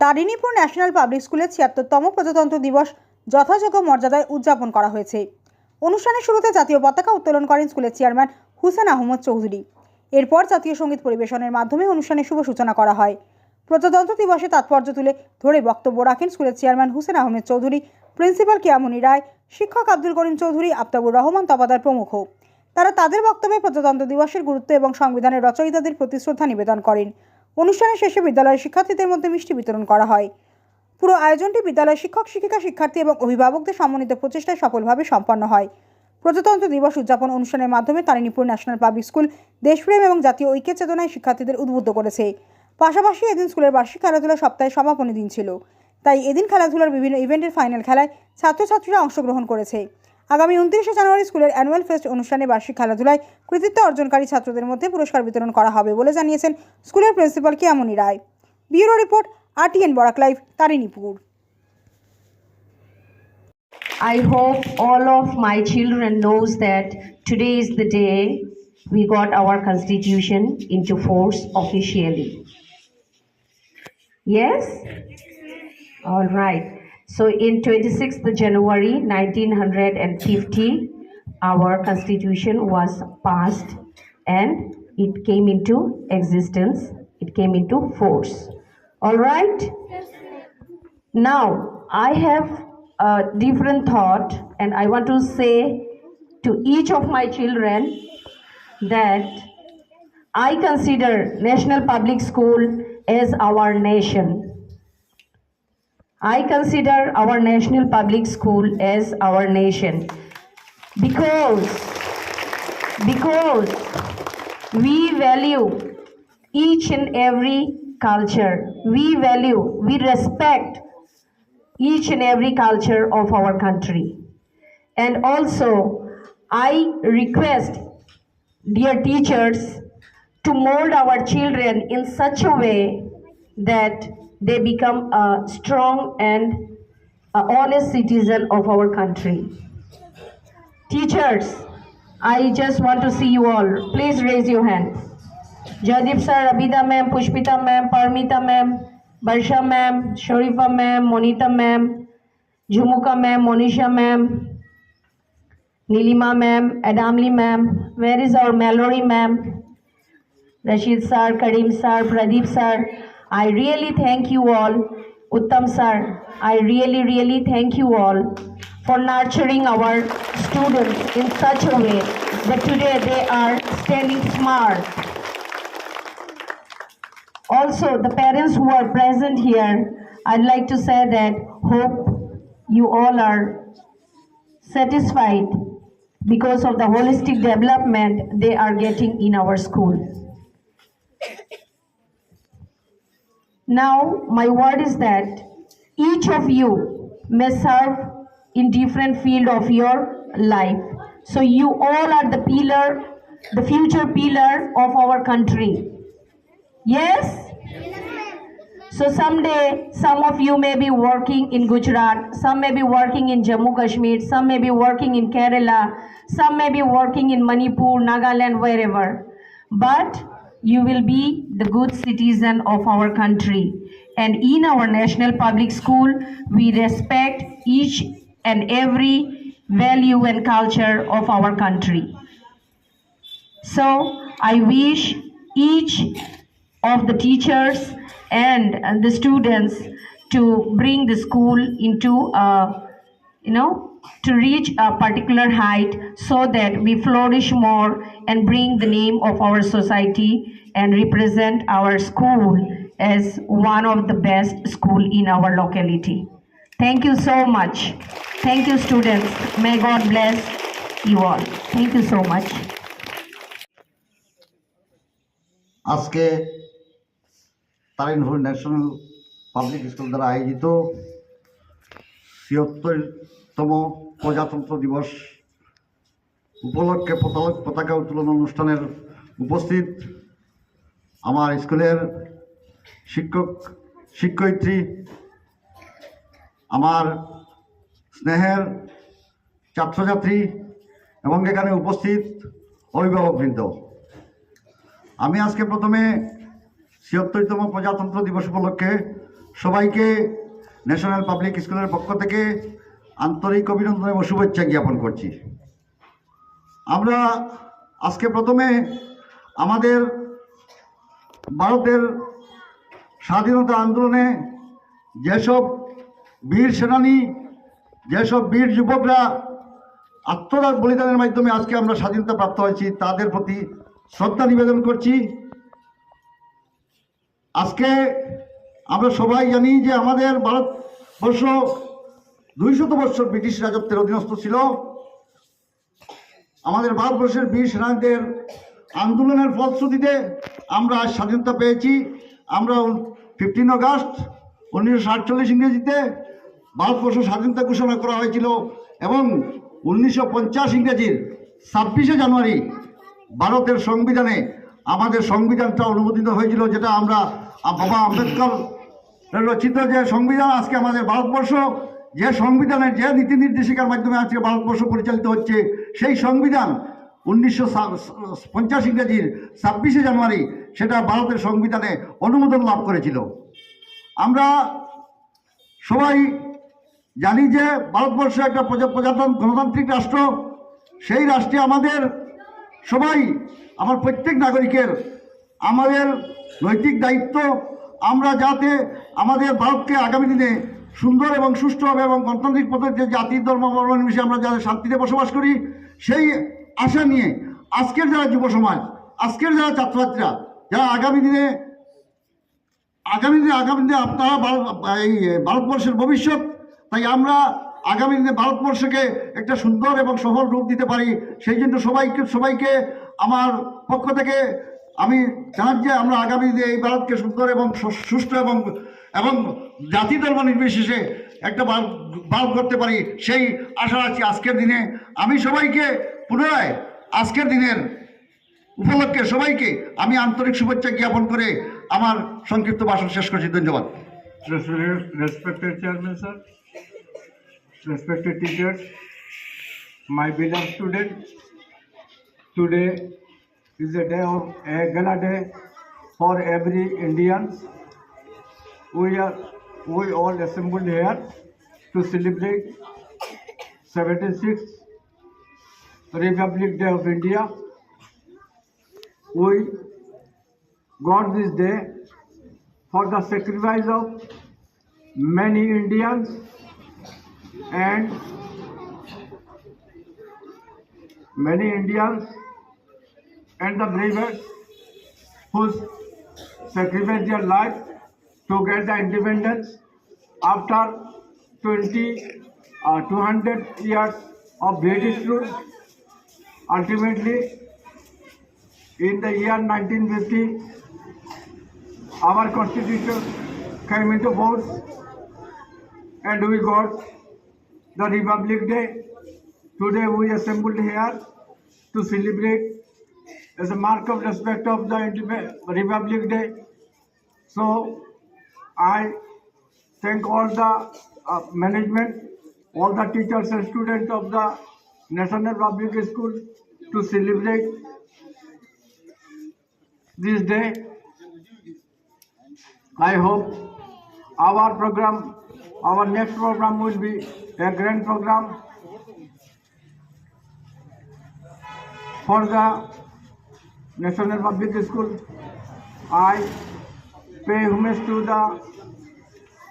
Tarinipur national public স্কুলের ছিয়াত্তরতম প্রজাতন্ত্র দিবস যথাযোগ্য মর্যাদায় উদযাপন করা হয়েছে। অনুষ্ঠানের শুরুতে জাতীয় পতাকা উত্তোলন করেন স্কুলের চেয়ারম্যান হুসেন আহমদ চৌধুরী। এরপর জাতীয় সংগীত পরিবেশনের মাধ্যমে অনুষ্ঠানের শুভ সূচনা করা হয়। প্রজাতন্ত্র দিবসে তাৎপর্য তুলে ধরে বক্তব্য রাখেন স্কুলের চেয়ারম্যান হুসেন আহমেদ চৌধুরী, প্রিন্সিপাল কিয়ামনি রায়, শিক্ষক আব্দুল করিম চৌধুরী, আফতাবুর রহমান, তপাদার প্রমুখ। তারা তাদের বক্তব্যে প্রজাতন্ত্র দিবসের গুরুত্ব এবং সংবিধানের রচয়িতাদের প্রতি শ্রদ্ধা নিবেদন করেন। অনুষ্ঠানের শেষে বিদ্যালয়ের শিক্ষার্থীদের মধ্যে মিষ্টি বিতরণ করা হয়। পুরো আয়োজনটি বিদ্যালয়ের শিক্ষক, শিক্ষিকা, শিক্ষার্থী এবং অভিভাবকদের সমন্বিত প্রচেষ্টায় সফলভাবে সম্পন্ন হয়। প্রজাতন্ত্র দিবস উদযাপন অনুষ্ঠানের মাধ্যমে তারিণীপুর ন্যাশনাল পাবলিক স্কুল দেশপ্রেম এবং জাতীয় ঐক্যের চেতনায় শিক্ষার্থীদের উদ্বুদ্ধ করেছে। পাশাপাশি এদিন স্কুলের বার্ষিক খেলাধুলা সপ্তাহে সমাপনী দিন ছিল। তাই এদিন খেলাধুলার বিভিন্ন ইভেন্টের ফাইনাল খেলায় ছাত্রছাত্রীরা অংশগ্রহণ করেছে। আগামী উনত্রিশে জানুয়ারি স্কুলের অ্যানুয়াল ফেস্ট অনুষ্ঠানে বার্ষিক খেলাধুলায় কৃতিত্ব অর্জনকারী ছাত্রদের মধ্যে পুরস্কার বিতরণ করা হবে বলে জানিয়েছেন স্কুলের principal Kiyamoni Roy bureau report, RTN Barak live, Tarinipur I hope all of my children knows that today is the day we got our constitution into force officially. Yes? All right. So in 26th January 1950, our constitution was passed and it came into existence. It came into force. All right? Now, I have a different thought, and I want to say to each of my children that I consider National Public School as our nation. I consider our National Public School as our nation because because we value each and every culture. We value, we respect each and every culture of our country. And also, I request, dear teachers, to mold our children in such a way that they become a strong and a honest citizen of our country. Teachers, I just want to see you all. Please raise your hand. Jadip sir, Abida ma'am, Pushpita ma'am, Parmita ma'am, Barsha ma'am, Sharifa ma'am, Monita ma'am, Jhumuka ma'am, Monisha ma'am, Nilima ma'am, Adamli ma'am. Where is our Mallory ma'am? Rashid sir, Karim sir, Pradeep sir. I really thank you all. Uttam sir, I really, really thank you all for nurturing our students in such a way that today they are standing smart. Also, the parents who are present here, I'd like to say that hope you all are satisfied because of the holistic development they are getting in our school. Now, my word is that each of you may serve in different field of your life. So you all are the pillar, the future pillar of our country. Yes? So someday, some of you may be working in Gujarat, some may be working in Jammu Kashmir, some may be working in Kerala, some may be working in Manipur, Nagaland, wherever. But you will be the good citizen of our country. And in our national public school, we respect each and every value and culture of our country. So I wish each of the teachers and the students to bring the school into a, you know, to reach a particular height so that we flourish more and bring the name of our society and represent our school as one of the best school in our locality. Thank you so much. Thank you students. May God bless you all. Thank you so much. আজকে তারিনপুর national public school দ্বারা আয়োজিত ছিয়ত্তরতম প্রজাতন্ত্র দিবস উপলক্ষে পতাকা- পতাকা উত্তোলন অনুষ্ঠানের উপস্থিত আমার স্কুলের শিক্ষক, শিক্ষয়িত্রী, আমার স্নেহের ছাত্রছাত্রী এবং এখানে উপস্থিত অভিভাবকবৃন্দ। আমি আজকে প্রথমে ছিয়াত্তরতম প্রজাতন্ত্র দিবস উপলক্ষে সবাইকে ন্যাশনাল পাবলিক স্কুলের পক্ষ থেকে আন্তরিক অভিনন্দন এবং শুভেচ্ছা জ্ঞাপন করছি। আমরা আজকে প্রথমে আমাদের ভারতের স্বাধীনতা আন্দোলনে যেসব বীর সেনানী, যেসব বীর যুবকরা আত্মদান বলিদানের মাধ্যমে আজকে আমরা স্বাধীনতা প্রাপ্ত হয়েছি, তাদের প্রতি শ্রদ্ধা নিবেদন করছি। আজকে আমরা সবাই জানি যে আমাদের ভারতবর্ষ দুইশত বছর ব্রিটিশ রাজত্বের অধীনস্থ ছিল। আমাদের ভারতবর্ষের বীর সেনানীদের আন্দোলনের ফলশ্রুতিতে আমরা আজ স্বাধীনতা পেয়েছি। আমরা ফিফটিন আগস্ট উনিশশো সাতচল্লিশ ইংরেজিতে ভারতবর্ষ স্বাধীনতা ঘোষণা করা হয়েছিল এবং উনিশশো পঞ্চাশ ইংরেজির ছাব্বিশে জানুয়ারি ভারতের সংবিধানে আমাদের সংবিধানটা অনুমোদিত হয়েছিল, যেটা আমরা বাবা আম্বেদকর রচিত যে সংবিধান, আজকে আমাদের ভারতবর্ষ যে সংবিধানের যে নীতি নির্দেশিকার মাধ্যমে আজকে ভারতবর্ষ পরিচালিত হচ্ছে, সেই সংবিধান উনিশশো পঞ্চাশ ইংরেজির ছাব্বিশে জানুয়ারি সেটা ভারতের সংবিধানে অনুমোদন লাভ করেছিল। আমরা সবাই জানি যে ভারতবর্ষ একটা প্রজা- প্রজাতন্ত্র গণতান্ত্রিক রাষ্ট্র। সেই রাষ্ট্রে আমাদের সবাই, আমার প্রত্যেক নাগরিকের আমাদের নৈতিক দায়িত্ব। আমরা যাতে আমাদের ভারতকে আগামী দিনে সুন্দর এবং সুষ্ঠুভাবে এবং গণতান্ত্রিক পদ্ধতিতে জাতি ধর্ম নির্বিশেষে আমরা যাতে শান্তিতে বসবাস করি, সেই আশা নিয়ে আজকের যারা যুব সমাজ, আজকের যারা ছাত্রছাত্রীরা, যারা আগামী দিনে আগামী দিনে আগামী দিনে আপনারা এই ভারতবর্ষের ভবিষ্যৎ, তাই আমরা আগামী দিনে ভারতবর্ষকে একটা সুন্দর এবং সফল রূপ দিতে পারি। সেই জন্য সবাইকে সবাইকে আমার পক্ষ থেকে আমি জানাচ্ছি যে আমরা আগামী দিনে এই ভারতকে সুন্দর এবং সুষ্ঠু এবং এবং জাতি ধর্ম নির্বিশেষে একটা ভারত করতে পারি সেই আশা রাখছি আজকের দিনে। আমি সবাইকে পুনরায় আজকের দিনের উপলক্ষে সবাইকে আমি আন্তরিক শুভেচ্ছা জ্ঞাপন করে আমার সংক্ষিপ্ত ভাষণ শেষ করছি। ধন্যবাদ। Respected Chairman, sir, respected teachers, my beloved students, today is a day of a for every Indian. We are we all assembled here to celebrate 76th Republic Day of India. We got this day for the sacrifice of many Indians and many Indians and the bravest who sacrificed their life to get the independence after 20 uh, 200 years of British rule. Ultimately, in the year 1950, our constitution came into force and we got the Republic Day. Today we assembled here to celebrate as a mark of respect of the Republic Day. So I thank all the uh, management, all the teachers and students of the National Public School to celebrate this day. I hope our program, our next program will be a grand program for the National Public School. I pay homage to the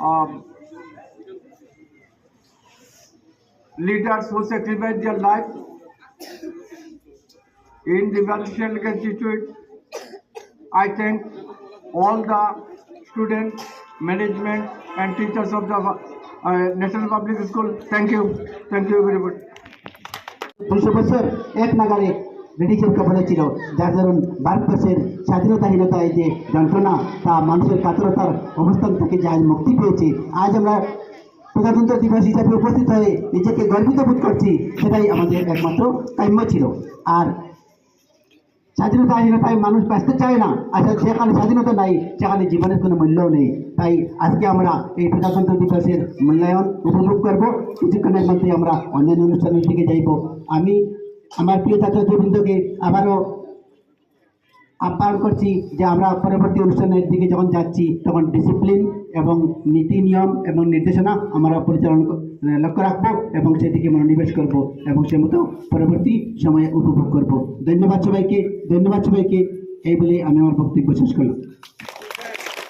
um, leaders who sacrificed their life in the Valentian Institute. I thank all the students, management and teachers of the uh, National Public School. Thank you. Thank you everybody. much. sir, ব্রিটিশের কবলে ছিল, যার দরুন ভারতবর্ষের স্বাধীনতাহীনতায় যে যন্ত্রণা, তা মানুষের কাতরতার অবস্থান থেকে যা মুক্তি পেয়েছে। আজ আমরা প্রজাতন্ত্র দিবস হিসাবে উপস্থিত হয়ে নিজেকে গর্বিত বোধ করছি, সেটাই আমাদের একমাত্র কাম্য ছিল। আর স্বাধীনতাহীনতায় মানুষ বাঁচতে চায় না আসলে যেখানে স্বাধীনতা নাই, সেখানে জীবনের কোনো মূল্যও নেই। তাই আজকে আমরা এই প্রজাতন্ত্র দিবসের মূল্যায়ন উপভোগ করব। কিছুক্ষণের মধ্যে আমরা অন্যান্য অনুষ্ঠানের দিকে যাইব। আমি আমার প্রিয় ছাত্রছাত্রীবৃন্দকে আবারও আহ্বান করছি যে আমরা পরবর্তী অনুষ্ঠানের দিকে যখন যাচ্ছি, তখন ডিসিপ্লিন এবং নীতি নিয়ম এবং নির্দেশনা আমরা পরিচালন লক্ষ্য রাখব এবং সেদিকে মনোনিবেশ করব এবং সে মতো পরবর্তী সময়ে উপভোগ করব। ধন্যবাদ সবাইকে ধন্যবাদ সবাইকে। এই বলে আমি আমার বক্তব্য শেষ করলাম।